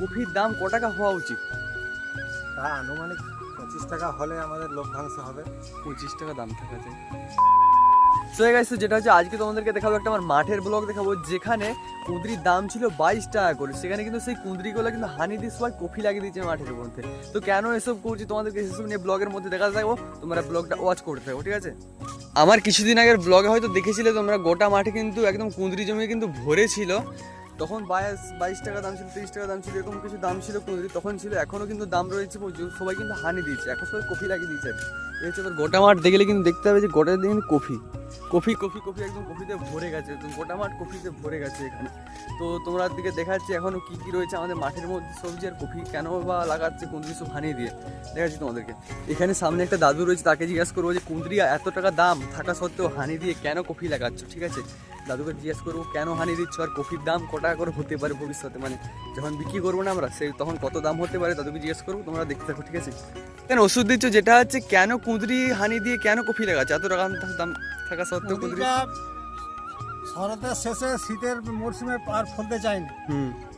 কফির দাম ক টাকা হওয়া উচিত? তা আনুমানিক পঁচিশ টাকা হলে আমাদের লভ্যাংশ হবে। পঁচিশ টাকা দাম থাকা যায়। সো গাইস যেটা হচ্ছে আজকে তোমাদেরকে দেখাবো একটা আমার মাঠের ব্লগ দেখাবো যেখানে কুঁদরির দাম ছিল বাইশ টাকা করে। সেখানে কিন্তু সেই কুঁদরিগুলো কিন্তু হানি দিয়ে সবাই কফি লাগিয়ে দিয়েছে মাঠের মধ্যে। তো কেন এসব করছি তোমাদেরকে সেসব নিয়ে ব্লগের মধ্যে দেখা থাকব? তোমরা ব্লগটা ওয়াচ করতে থাকো ঠিক আছে? আমার কিছুদিন আগের ব্লগে হয়তো দেখেছিলে তোমরা গোটা মাঠে কিন্তু একদম কুঁদরি জমি কিন্তু ভরে ছিল তখন বাইশ বাইশ টাকা দাম ছিল, তিরিশ টাকা দাম ছিল, এরকম কিছু দাম ছিল কুঁদরি তখন ছিল এখনও কিন্তু দাম রয়েছে প্রচুর সবাই কিন্তু হানি দিয়েছে। এখন সবাই কফি লাগিয়ে দিয়েছে। এই হচ্ছে গোটা মাঠ দেখলে কিন্তু দেখতে হবে যে গোটা দিন কফি। কফি কফি কফি একদম কফিতে ভরে গেছে গোটা মাঠ কফিতে ভরে গেছে এখানে। তো তোমরা দিকে দেখাচ্ছি এখনও কি কি রয়েছে আমাদের মাঠের মধ্যে, সবজি আর কফি কেন বা লাগাচ্ছে কুঁদরি সব হানিয়ে দিয়ে। দেখাচ্ছি তোমাদেরকে। এখানে সামনে একটা দাদু রয়েছে, তাকে জিজ্ঞাসা করব যে, কুঁদরি, এত টাকা দাম? থাকা সত্ত্বেও হানি দিয়ে কেন কফি লাগাচ্ছ? ঠিক আছে? দাদুকে জিজ্ঞেস করব, কেন হানি দিচ্ছ? আর কফির দাম ক টাকা করে হতে পারে ভবিষ্যতে? মানে যখন বিক্রি করব না আমরা সেই তখন কত দাম হতে পারে দাদুকে জিজ্ঞেস করব, তোমরা দেখতে থাকো, ঠিক আছে? কেন ওষুধ দিচ্ছ? যেটা হচ্ছে, কেন কুঁদরি, হানি দিয়ে কেন কফি লাগাচ্ছে? এত টাকা দাম থাকা কুঁদরিটা শরতের শেষে শীতের মরশুমে আর ফলতে চায় না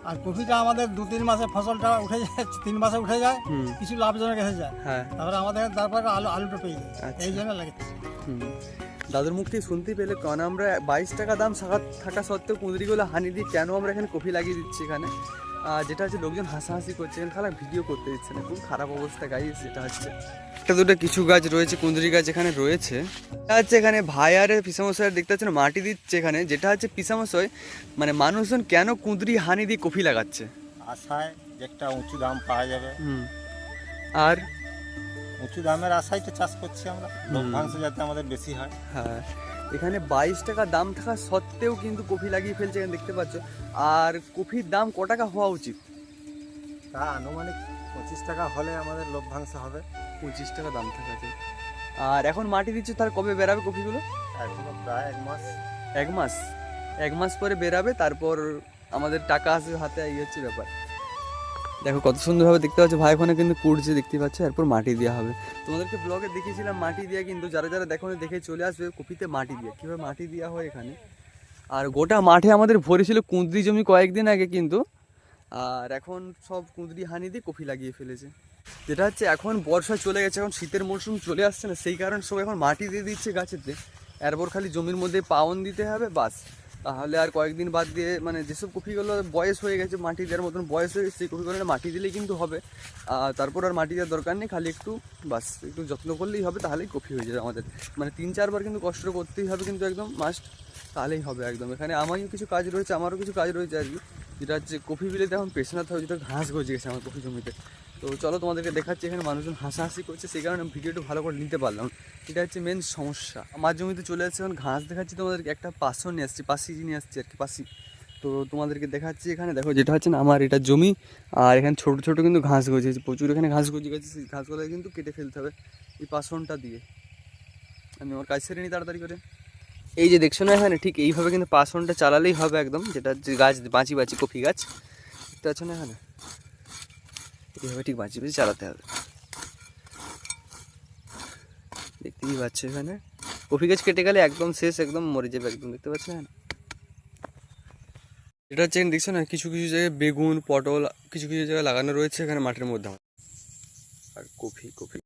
আর কপিটা আমাদের দু তিন মাসে ফসলটা উঠে যায় তিন মাসে উঠে যায় কিছু লাভজনক এসে যায়। হ্যাঁ। তারপরে আমাদের তারপরে আলু আলুটা পেয়ে যায়। আচ্ছা। এই জন্য লাগে দাদুর মুখ থেকে শুনতে পেলে কেন আমরা বাইশ টাকা দাম থাকা- থাকা সত্ত্বেও কুঁদরিগুলো হানি দিই কেন আমরা এখানে কফি লাগিয়ে দিচ্ছি এখানে? যেটা হচ্ছে লোকজন হাসাহাসি করছে খারাপ ভিডিও করতে দিচ্ছে না। খুব খারাপ অবস্থা গাই সেটা হচ্ছে। একটা দুটো কিছু গাছ রয়েছে কুঁদরি গাছ এখানে রয়েছে। এটা হচ্ছে এখানে ভাই আর পিসামশাই দেখতে পাচ্ছেন মাটি দিচ্ছে এখানে। যেটা হচ্ছে পিসামশাই মানে মানুষজন কেন কুঁদরি হানি দিয়ে কফি লাগাচ্ছে? আশায় একটা উঁচু দাম পাওয়া যাবে। আর? উঁচু দামের আশায় তো চাষ করছি আমরা। লভ্যাংশ যাতে আমাদের বেশি হয়। হ্যাঁ। এখানে বাইশ টাকা দাম থাকা সত্ত্বেও কিন্তু কফি লাগিয়ে ফেলছে এখানে দেখতে পাচ্ছ। আর কফির দাম ক টাকা হওয়া উচিত? তা আনুমানিক পঁচিশ টাকা হলে আমাদের লভ্যাংশ হবে। পঁচিশ টাকা দাম থাকা যায়। আর এখন মাটি দিচ্ছে তার কবে বেরাবে কফিগুলো? এখনও প্রায় এক মাস। এক মাস। এক মাস পরে বেরাবে তারপর আমাদের টাকা আসবে হাতে এই হচ্ছে ব্যাপার। দেখো কত সুন্দরভাবে দেখতে পাচ্ছ। ভাই ওখানে কিন্তু কুড়ছে দেখতে পাচ্ছ, এরপর মাটি দেওয়া হবে। তোমাদেরকে ব্লগে দেখিয়েছিলাম মাটি দেওয়া, কিন্তু যারা যারা দেখো দেখে চলে আসবে কপিতে মাটি দিয়ে কীভাবে মাটি দেওয়া হয় এখানে? আর গোটা মাঠে আমাদের ভরেছিল কুঁদরি জমি কয়েকদিন আগে কিন্তু। আর এখন সব কুঁদরি হানি দিয়ে কফি লাগিয়ে ফেলেছে। যেটা হচ্ছে এখন বর্ষা চলে গেছে, এখন শীতের মরশুম চলে আসছে না, সেই কারণে সব এখন মাটি দিয়ে দিচ্ছে গাছেতে। এরপর খালি জমির মধ্যে পাওন দিতে হবে, বাস। তাহলে আর কয়েকদিন বাদ দিয়ে মানে যেসব কপিগুলো বয়স হয়ে গেছে, মাটি দেওয়ার মতন বয়স হয়ে সেই কপিগুলো মাটি দিলেই কিন্তু হবে। তারপর আর মাটি দেওয়ার দরকার নেই, খালি একটু, বাস, একটু যত্ন করলেই হবে, তাহলেই কপি হয়ে যাবে আমাদের। মানে তিন চারবার কিন্তু কষ্ট করতেই হবে কিন্তু একদম মাস্ট তাহলেই হবে একদম। এখানে আমারও কিছু কাজ রয়েছে, আমারও কিছু কাজ রয়েছে আর কি। যেটা হচ্ছে কফি বিলেতে এখন পেছনাতে হবে যেটা ঘাস গজে গেছে আমার কফি জমিতে। তো চলো তোমাদেরকে দেখাচ্ছি, এখানে মানুষজন হাসাহাসি করছে, সেই কারণে ভিডিওটা ভালো করে নিতে পারলাম এটা হচ্ছে মেন সমস্যা। আমার জমিতে চলে আসছে, এখন ঘাস দেখাচ্ছি তোমাদেরকে, একটা পাশও নিয়ে আসছি, পাশি নিয়ে আসছি আর কি, পাশি। তো তোমাদেরকে দেখাচ্ছি এখানে, দেখো যেটা হচ্ছে না, আমার এটা জমি, আর এখানে ছোট ছোট কিন্তু ঘাস গজেছে প্রচুর এখানে ঘাস গজে গেছে, সেই ঘাসগুলো কিন্তু কেটে ফেলতে হবে এই পাশনটা দিয়ে। আমি আমার কাজ সেরে নিই তাড়াতাড়ি করে। এই যে দেখছ না এখানে, ঠিক এইভাবে কিন্তু পাশনটা চালালেই হবে একদম, যেটা গাছ, বাঁচি বাঁচি কফি গাছ। দেখতে পাচ্ছ না এখানে? এইভাবে ঠিক বাঁচি বাঁচি চালাতে হবে। দেখতেই পাচ্ছ এখানে? কফি গাছ কেটে গেলে একদম শেষ, একদম মরে যাবে একদম, দেখতে পাচ্ছ এখানে? এটা হচ্ছে দেখছ না, কিছু কিছু জায়গায় বেগুন, পটল, কিছু কিছু জায়গায় লাগানো রয়েছে এখানে মাঠের মধ্যে। আর কফি কফি